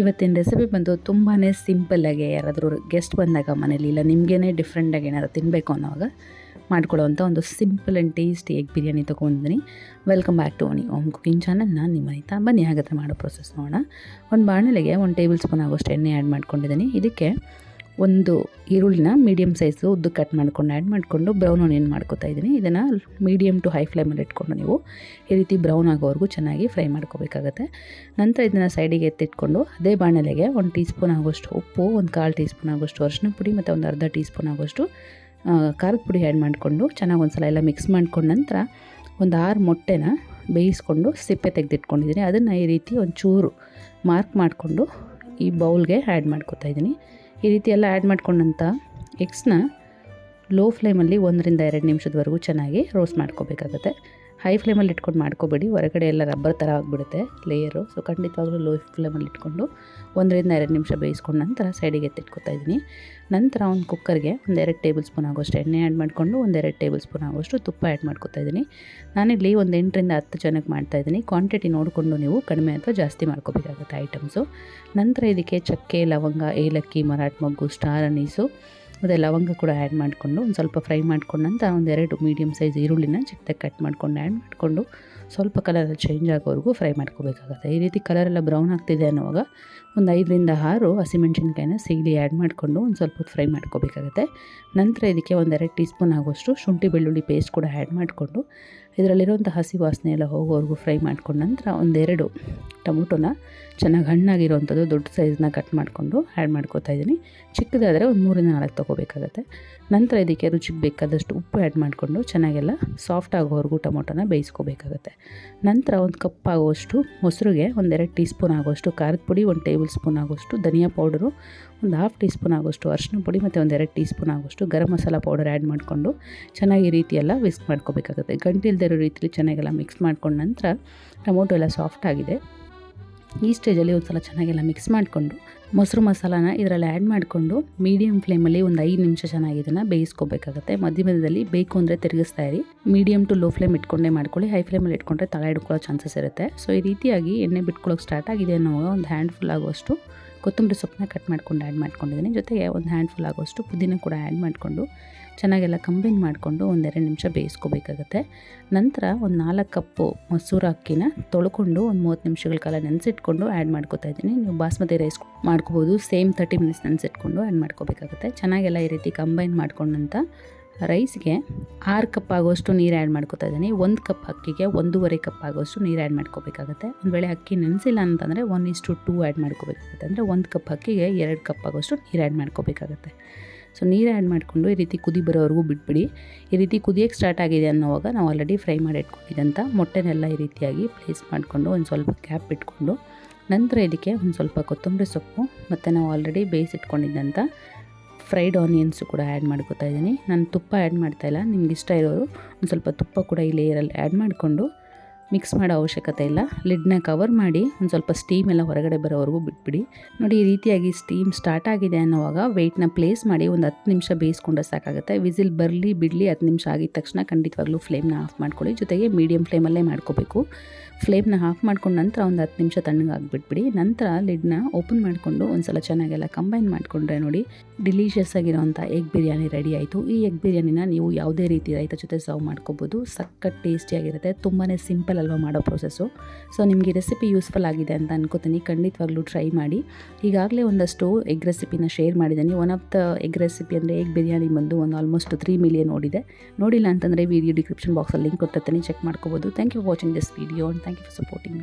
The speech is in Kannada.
ಇವತ್ತಿನ ರೆಸಿಪಿ ಬಂದು ತುಂಬಾ ಸಿಂಪಲ್ಲಾಗಿ ಯಾರಾದರೂ ಗೆಸ್ಟ್ ಬಂದಾಗ ಮನೇಲಿ ಇಲ್ಲ ನಿಮಗೇ ಡಿಫ್ರೆಂಟಾಗಿ ಏನಾದ್ರು ತಿನ್ನಬೇಕು ಅನ್ನೋವಾಗ ಮಾಡ್ಕೊಳ್ಳೋವಂಥ ಒಂದು simple and tasty egg biryani ತೊಗೊಂಡಿದ್ದೀನಿ. ವೆಲ್ಕಮ್ ಬ್ಯಾಕ್ ಟು ಓಣಿ ಓಮ್ ಕುಕಿಂಗ್ ಚಾನಲ್ ನಾನು ನಿಮ್ಮ ಮನೆ ಬನ್ನಿ, ಹಾಗಾದರೆ ಮಾಡೋ ಪ್ರೊಸೆಸ್ ನೋಡೋಣ. ಒಂದು ಬಾಣಲೆಗೆ ಒಂದು ಟೇಬಲ್ ಸ್ಪೂನ್ ಆಗೋಷ್ಟು ಎಣ್ಣೆ ಆ್ಯಡ್ ಮಾಡ್ಕೊಂಡಿದ್ದೀನಿ. ಇದಕ್ಕೆ ಒಂದು ಈರುಳ್ಳಿನ ಮೀಡಿಯಮ್ ಸೈಜು ಉದ್ದು ಕಟ್ ಮಾಡ್ಕೊಂಡು ಆ್ಯಡ್ ಮಾಡಿಕೊಂಡು ಬ್ರೌನ್ ಏನು ಮಾಡ್ಕೊತಾ ಇದ್ದೀನಿ. ಇದನ್ನು ಮೀಡಿಯಮ್ ಟು ಹೈ ಫ್ಲೇಮಲ್ಲಿ ಇಟ್ಕೊಂಡು ನೀವು ಈ ರೀತಿ ಬ್ರೌನ್ ಆಗೋವರೆಗೂ ಚೆನ್ನಾಗಿ ಫ್ರೈ ಮಾಡ್ಕೋಬೇಕಾಗತ್ತೆ. ನಂತರ ಇದನ್ನು ಸೈಡಿಗೆ ಎತ್ತಿಟ್ಕೊಂಡು ಅದೇ ಬಾಣಲೆಗೆ ಒಂದು ಟೀ ಸ್ಪೂನ್ ಆಗೋಷ್ಟು ಉಪ್ಪು, ಒಂದು ಕಾಲು ಟೀ ಸ್ಪೂನ್ ಆಗೋಷ್ಟು ಅರಿಶಿನ ಪುಡಿ ಮತ್ತು ಒಂದು ಅರ್ಧ ಟೀ ಸ್ಪೂನ್ ಆಗೋಷ್ಟು ಖಾರದ ಪುಡಿ ಆ್ಯಡ್ ಮಾಡಿಕೊಂಡು ಚೆನ್ನಾಗಿ ಒಂದು ಸಲ ಎಲ್ಲ ಮಿಕ್ಸ್ ಮಾಡ್ಕೊಂಡು ನಂತರ ಒಂದು ಆರು ಮೊಟ್ಟೆನ ಬೇಯಿಸ್ಕೊಂಡು ಸಿಪ್ಪೆ ತೆಗೆದಿಟ್ಕೊಂಡಿದ್ದೀನಿ. ಅದನ್ನು ಈ ರೀತಿ ಒಂದು ಚೂರು ಮಾರ್ಕ್ ಮಾಡಿಕೊಂಡು ಈ ಬೌಲ್ಗೆ ಆ್ಯಡ್ ಮಾಡ್ಕೊತಾ ಇದ್ದೀನಿ. ಈ ರೀತಿ ಎಲ್ಲ ಆ್ಯಡ್ ಮಾಡ್ಕೊಂಡಂಥ ಎಗ್ಸ್ನ ಲೋ ಫ್ಲೇಮಲ್ಲಿ ಒಂದರಿಂದ ಎರಡು ನಿಮಿಷದವರೆಗೂ ಚೆನ್ನಾಗಿ ರೋಸ್ಟ್ ಮಾಡ್ಕೋಬೇಕಾಗತ್ತೆ. ಹೈ ಫ್ಲೇಮಲ್ಲಿ ಇಟ್ಕೊಂಡು ಮಾಡ್ಕೋಬೇಡಿ. ಹೊರಗಡೆ ಎಲ್ಲ ರಬ್ಬರ್ ಥರ ಆಗಿಬಿಡುತ್ತೆ ಲೇಯರು ಸೊ ಖಂಡಿತವಾಗಲೂ ಲೋ ಫ್ಲೇಮಲ್ಲಿ ಇಟ್ಕೊಂಡು ಒಂದರಿಂದ ಎರಡು ನಿಮಿಷ ಬೇಯಿಸ್ಕೊಂಡು ನಂತರ ಸೈಡಿಗೆ ಎತ್ತಿಟ್ಕೊತಾ ಇದ್ದೀನಿ. ನಂತರ ಒಂದು ಕುಕ್ಕರ್ಗೆ ಒಂದೆರಡು ಟೇಬಲ್ ಸ್ಪೂನ್ ಆಗೋಷ್ಟು ಎಣ್ಣೆ ಆ್ಯಡ್ ಮಾಡಿಕೊಂಡು ಒಂದೆರಡು ಟೇಬಲ್ ಸ್ಪೂನ್ ಆಗೋಷ್ಟು ತುಪ್ಪ ಆ್ಯಡ್ ಮಾಡ್ಕೊತಾ ಇದ್ದೀನಿ. ನಾನಿಲ್ಲಿ ಒಂದು ಎಂಟರಿಂದ ಹತ್ತು ಜನಕ್ಕೆ ಮಾಡ್ತಾಯಿದ್ದೀನಿ ಕ್ವಾಂಟಿಟಿ ನೋಡಿಕೊಂಡು ನೀವು ಕಡಿಮೆ ಅಥವಾ ಜಾಸ್ತಿ ಮಾಡ್ಕೋಬೇಕಾಗುತ್ತೆ ಐಟಮ್ಸು ನಂತರ ಇದಕ್ಕೆ ಚಕ್ಕೆ, ಲವಂಗ, ಏಲಕ್ಕಿ, ಮರಾಠ ಮೊಗ್ಗು ಸ್ಟಾರ್ ಅನೀಸು ಮತ್ತು ಲವಂಗ ಕೂಡ ಆ್ಯಡ್ ಮಾಡಿಕೊಂಡು ಒಂದು ಸ್ವಲ್ಪ ಫ್ರೈ ಮಾಡ್ಕೊಂಡು ನಂತರ ಒಂದೆರಡು ಮೀಡಿಯಮ್ ಸೈಜ್ ಈರುಳ್ಳಿನ ಚಿಕ್ಕದಾಗಿ ಕಟ್ ಮಾಡ್ಕೊಂಡು ಆ್ಯಡ್ ಮಾಡಿಕೊಂಡು ಸ್ವಲ್ಪ ಕಲರ್ ಚೇಂಜ್ ಆಗೋವರೆಗೂ ಫ್ರೈ ಮಾಡ್ಕೋಬೇಕಾಗುತ್ತೆ. ಈ ರೀತಿ ಕಲರೆಲ್ಲ ಬ್ರೌನ್ ಆಗ್ತಿದೆ ಅನ್ನೋವಾಗ ಒಂದು ಐದರಿಂದ ಆರು ಹಸಿಮೆಣ್ಸಿನ್ಕಾಯಿನ ಸೀಗಡಿ ಆ್ಯಡ್ ಮಾಡಿಕೊಂಡು ಒಂದು ಸ್ವಲ್ಪ ಹೊತ್ತು ಫ್ರೈ ಮಾಡ್ಕೋಬೇಕಾಗುತ್ತೆ. ನಂತರ ಇದಕ್ಕೆ ಒಂದೆರಡು ಟೀ ಸ್ಪೂನ್ ಆಗೋಷ್ಟು ಶುಂಠಿ ಬೆಳ್ಳುಳ್ಳಿ ಪೇಸ್ಟ್ ಕೂಡ ಆ್ಯಡ್ ಮಾಡಿಕೊಂಡು ಇದರಲ್ಲಿರುವಂಥ ಹಸಿ ವಾಸನೆ ಎಲ್ಲ ಹೋಗೋವರೆಗೂ ಫ್ರೈ ಮಾಡ್ಕೊಂಡು ನಂತರ ಒಂದೆರಡು ಟೊಮೊಟೊನ ಚೆನ್ನಾಗಿ ಹಣ್ಣಾಗಿರೋವಂಥದ್ದು ದೊಡ್ಡ ಸೈಜ್ನ ಕಟ್ ಮಾಡಿಕೊಂಡು ಆ್ಯಡ್ ಮಾಡ್ಕೋತಾ ಇದ್ದೀನಿ. ಚಿಕ್ಕದಾದರೆ ಒಂದು ಮೂರಿಂದ ನಾಲ್ಕು ತೊಗೋಬೇಕಾಗತ್ತೆ. ನಂತರ ಇದಕ್ಕೆ ರುಚಿಗೆ ಬೇಕಾದಷ್ಟು ಉಪ್ಪು ಆ್ಯಡ್ ಮಾಡಿಕೊಂಡು ಚೆನ್ನಾಗೆಲ್ಲ ಸಾಫ್ಟ್ ಆಗೋವರೆಗೂ ಟೊಮೊಟೊನ ಬೇಯಿಸ್ಕೋಬೇಕಾಗತ್ತೆ. ನಂತರ ಒಂದು ಕಪ್ ಆಗೋಷ್ಟು ಮೊಸರಿಗೆ ಒಂದೆರಡು ಟೀ ಸ್ಪೂನ್ ಆಗೋಷ್ಟು ಖಾರದ ಪುಡಿ, ಒಂದು ಟೇಬಲ್ ಸ್ಪೂನ್ ಆಗೋಷ್ಟು ಧನಿಯಾ ಪೌಡರು, ಒಂದು ಹಾಫ್ ಟೀ ಸ್ಪೂನ್ ಆಗೋಷ್ಟು ಅರಿಶಿನ ಪುಡಿ ಮತ್ತು ಒಂದೆರಡು ಟೀ ಸ್ಪೂನ್ ಆಗೋಷ್ಟು ಗರಂ ಮಸಾಲ ಪೌಡರ್ ಆ್ಯಡ್ ಮಾಡಿಕೊಂಡು ಚೆನ್ನಾಗಿ ಈ ರೀತಿಯೆಲ್ಲ ವಿಸ್ಕ್ ಮಾಡ್ಕೋಬೇಕಾಗುತ್ತೆ. ಗಂಟಿಲ್ದಿರೋ ರೀತಿಲಿ ಚೆನ್ನಾಗೆಲ್ಲ ಮಿಕ್ಸ್ ಮಾಡ್ಕೊಂಡು ನಂತರ ಟೊಮೊಟೊ ಎಲ್ಲ ಸಾಫ್ಟ್ ಆಗಿದೆ. ಈ ಸ್ಟೇಜಲ್ಲಿ ಒಂದು ಸಲ ಚೆನ್ನಾಗೆಲ್ಲ ಮಿಕ್ಸ್ ಮಾಡಿಕೊಂಡು, ಮೊಸರು ಮಸಾಲಾನ ಇದರಲ್ಲಿ ಆ್ಯಡ್ ಮಾಡಿಕೊಂಡು ಮೀಡಿಯಮ್ ಫ್ಲೇಮಲ್ಲಿ ಒಂದು ಐದು ನಿಮಿಷ ಚೆನ್ನಾಗಿ ಇದನ್ನು ಬೇಯಿಸ್ಕೋಬೇಕಾಗುತ್ತೆ. ಮಧ್ಯ ಮಧ್ಯದಲ್ಲಿ ಬೇಕು ಅಂದರೆ ತಿರುಗಿಸ್ತಾ ಇರಿ. ಮೀಡಿಯಮ್ ಟು ಲೋ ಫ್ಲೇಮ್ ಇಟ್ಕೊಂಡೇ ಮಾಡ್ಕೊಳ್ಳಿ. ಹೈ ಫ್ಲೇಮಲ್ಲಿ ಇಟ್ಕೊಂಡ್ರೆ ತಳ ಹಿಡ್ಕೊಳ್ಳೋ ಚಾನ್ಸಸ್ ಇರುತ್ತೆ. ಸೊ ಈ ರೀತಿಯಾಗಿ ಎಣ್ಣೆ ಬಿಟ್ಕೊಳ್ಳೋಕೆ ಸ್ಟಾರ್ಟ್ ಆಗಿದೆ ಅನ್ನೋವಾಗ ಒಂದು ಹ್ಯಾಂಡ್ ಫುಲ್ ಆಗುವಷ್ಟು ಕೊತ್ತಂಬರಿ ಸೊಪ್ಪನ್ನ ಕಟ್ ಮಾಡ್ಕೊಂಡು ಆ್ಯಡ್ ಮಾಡ್ಕೊಂಡಿದ್ದೀನಿ. ಜೊತೆಗೆ ಒಂದು ಹ್ಯಾಂಡ್ಫುಲ್ ಆಗೋಷ್ಟು ಪುದೀನ ಕೂಡ ಆ್ಯಡ್ ಮಾಡಿಕೊಂಡು ಚೆನ್ನಾಗೆಲ್ಲ ಕಂಬೈನ್ ಮಾಡಿಕೊಂಡು ಒಂದೆರಡು ನಿಮಿಷ ಬೇಯಿಸ್ಕೋಬೇಕಾಗತ್ತೆ. ನಂತರ ಒಂದು ನಾಲ್ಕು ಕಪ್ಪು ಮೊಸರು ಅಕ್ಕಿನ ತೊಳ್ಕೊಂಡು ಒಂದು ಮೂವತ್ತು ನಿಮಿಷಗಳ ಕಾಲ ನೆನೆಸಿಟ್ಕೊಂಡು ಆ್ಯಡ್ ಮಾಡ್ಕೋತಾ ಇದ್ದೀನಿ. ನೀವು ಬಾಸ್ಮತಿ ರೈಸ್ ಮಾಡ್ಕೋಬೋದು ಸೇಮ್ ತರ್ಟಿ ಮಿನಿಟ್ಸ್ ನೆನೆಸಿಟ್ಕೊಂಡು ಆ್ಯಡ್ ಮಾಡ್ಕೋಬೇಕಾಗುತ್ತೆ. ಚೆನ್ನಾಗೆಲ್ಲ ಈ ರೀತಿ ಕಂಬೈನ್ ಮಾಡ್ಕೊಂಡಂಥ ರೈಸ್ಗೆ ಆರು ಕಪ್ ಆಗೋಷ್ಟು ನೀರು ಆ್ಯಡ್ ಮಾಡ್ಕೋತಾ ಇದ್ದೀನಿ. ಒಂದು ಕಪ್ ಅಕ್ಕಿಗೆ ಒಂದೂವರೆ ಕಪ್ ಆಗೋಷ್ಟು ನೀರು ಆ್ಯಡ್ ಮಾಡ್ಕೋಬೇಕಾಗುತ್ತೆ. ಒಂದು ವೇಳೆ ಅಕ್ಕಿ ನೆನೆಸಿಲ್ಲ ಅಂತಂದರೆ ಒನ್ ಇಷ್ಟು ಟೂ ಆ್ಯಡ್ ಮಾಡ್ಕೋಬೇಕಾಗುತ್ತೆ. ಅಂದರೆ ಒಂದು ಕಪ್ ಅಕ್ಕಿಗೆ ಎರಡು ಕಪ್ ಆಗೋಷ್ಟು ನೀರು ಆ್ಯಡ್ ಮಾಡ್ಕೋಬೇಕಾಗುತ್ತೆ. ಸೊ ನೀರು ಆ್ಯಡ್ ಮಾಡಿಕೊಂಡು ಈ ರೀತಿ ಕುದಿ ಬರೋವರೆಗೂ ಬಿಟ್ಬಿಡಿ. ಈ ರೀತಿ ಕುದಿಯೋಕ್ಕೆ ಸ್ಟಾರ್ಟ್ ಆಗಿದೆ ಅನ್ನೋವಾಗ ನಾವು ಆಲ್ರೆಡಿ ಫ್ರೈ ಮಾಡಿ ಇಟ್ಕೊಂಡಿದ್ದಂಥ ಮೊಟ್ಟೆನೆಲ್ಲ ಈ ರೀತಿಯಾಗಿ ಪ್ಲೇಸ್ ಮಾಡಿಕೊಂಡು ಒಂದು ಸ್ವಲ್ಪ ಕ್ಯಾಪ್ ಇಟ್ಕೊಂಡು ನಂತರ ಇದಕ್ಕೆ ಒಂದು ಸ್ವಲ್ಪ ಕೊತ್ತಂಬರಿ ಸೊಪ್ಪು ಮತ್ತು ನಾವು ಆಲ್ರೆಡಿ ಬೇಯಿಸಿಟ್ಕೊಂಡಿದ್ದಂಥ ಫ್ರೈಡ್ ಆನಿಯನ್ಸು ಕೂಡ ಆ್ಯಡ್ ಮಾಡ್ಕೋತಾ ಇದ್ದೀನಿ. ನಾನು ತುಪ್ಪ ಆ್ಯಡ್ ಮಾಡ್ತಾಯಿಲ್ಲ ನಿಮ್ಗೆ ಇಷ್ಟ ಇರೋರು ಒಂದು ಸ್ವಲ್ಪ ತುಪ್ಪ ಕೂಡ ಈ ಲೇಯರಲ್ಲಿ ಆ್ಯಡ್ ಮಾಡಿಕೊಂಡು ಮಿಕ್ಸ್ ಮಾಡೋ ಅವಶ್ಯಕತೆ ಇಲ್ಲ. ಲಿಡ್ನ ಕವರ್ ಮಾಡಿ ಒಂದು ಸ್ವಲ್ಪ ಸ್ಟೀಮ್ ಎಲ್ಲ ಹೊರಗಡೆ ಬರೋವರೆಗೂ ಬಿಟ್ಬಿಡಿ. ನೋಡಿ, ಈ ರೀತಿಯಾಗಿ ಸ್ಟೀಮ್ ಸ್ಟಾರ್ಟ್ ಆಗಿದೆ ಅನ್ನೋವಾಗ ವೆಯ್ಟ್ನ ಪ್ಲೇಸ್ ಮಾಡಿ ಒಂದು ಹತ್ತು ನಿಮಿಷ ಬೇಯಿಸ್ಕೊಂಡ್ರೆ ಸಾಕಾಗುತ್ತೆ. ವಿಸಿಲ್ ಬರಲಿ ಬಿಡಲಿ ಹತ್ತು ನಿಮಿಷ ಆಗಿದ ತಕ್ಷಣ ಖಂಡಿತವಾಗ್ಲೂ ಫ್ಲೇಮ್ನ ಆಫ್ ಮಾಡ್ಕೊಳ್ಳಿ. ಜೊತೆಗೆ ಮೀಡಿಯಮ್ ಫ್ಲೇಮಲ್ಲೇ ಮಾಡ್ಕೋಬೇಕು. ಫ್ಲೇಮ್ನ ಆಫ್ ಮಾಡ್ಕೊಂಡು ನಂತರ ಒಂದು ಹತ್ತು ನಿಮಿಷ ತಣ್ಣಗಾಗ್ಬಿಟ್ಬಿಡಿ ನಂತರ ಲಿಡ್ನ ಓಪನ್ ಮಾಡಿಕೊಂಡು ಒಂದು ಸಲ ಚೆನ್ನಾಗೆಲ್ಲ ಕಂಬೈನ್ ಮಾಡಿಕೊಂಡ್ರೆ ನೋಡಿ ಡಿಲೀಷಿಯಸ್ ಆಗಿರೋಂಥ ಎಗ್ ಬಿರಿಯಾನಿ ರೆಡಿ ಆಯಿತು. ಈ ಎಗ್ ಬಿರಿಯಾನಿನ ನೀವು ಯಾವುದೇ ರೀತಿ ರೈತ ಜೊತೆ ಸರ್ವ್ ಮಾಡ್ಕೋಬೋದು. ಸಖತ್ ಟೇಸ್ಟಿಯಾಗಿರುತ್ತೆ ತುಂಬಾ ಸಿಂಪಲ್ ಅಲ್ವಾ ಮಾಡೋ ಪ್ರೊಸೆಸ್ಸು ಸೊ ನಿಮಗೆ ರೆಸಿಪಿ ಯೂಸ್ಫುಲ್ ಆಗಿದೆ ಅಂತ ಅನ್ಕೋತೀನಿ. ಖಂಡಿತವಾಗ್ಲೂ ಟ್ರೈ ಮಾಡಿ. ಈಗಾಗಲೇ ಒಂದಷ್ಟು ಎಗ್ ರೆಸಿಪಿನ ಶೇರ್ ಮಾಡಿದ್ದೀನಿ. One of the egg recipe ಅಂದರೆ ಎಗ್ ಬಿರಿಯಾನಿ ಬಂದು ಒಂದು ಆಲ್ಮೋಸ್ಟ್ ತ್ರೀ ಮಿಲಿಯನ್ ನೋಡಿದೆ ನೋಡಿಲ್ಲ ಅಂತಂದರೆ ವಿಡಿಯೋ ಡಿಸ್ಕ್ರಿಪ್ಷನ್ ಬಾಕ್ಸಲ್ಲಿ ಲಿಂಕ್ ಕೊಟ್ಟಿರ್ತೀನಿ. ಚೆಕ್ ಮಾಡ್ಕೋಬೋದು. Thank you for watching this video and thank you for supporting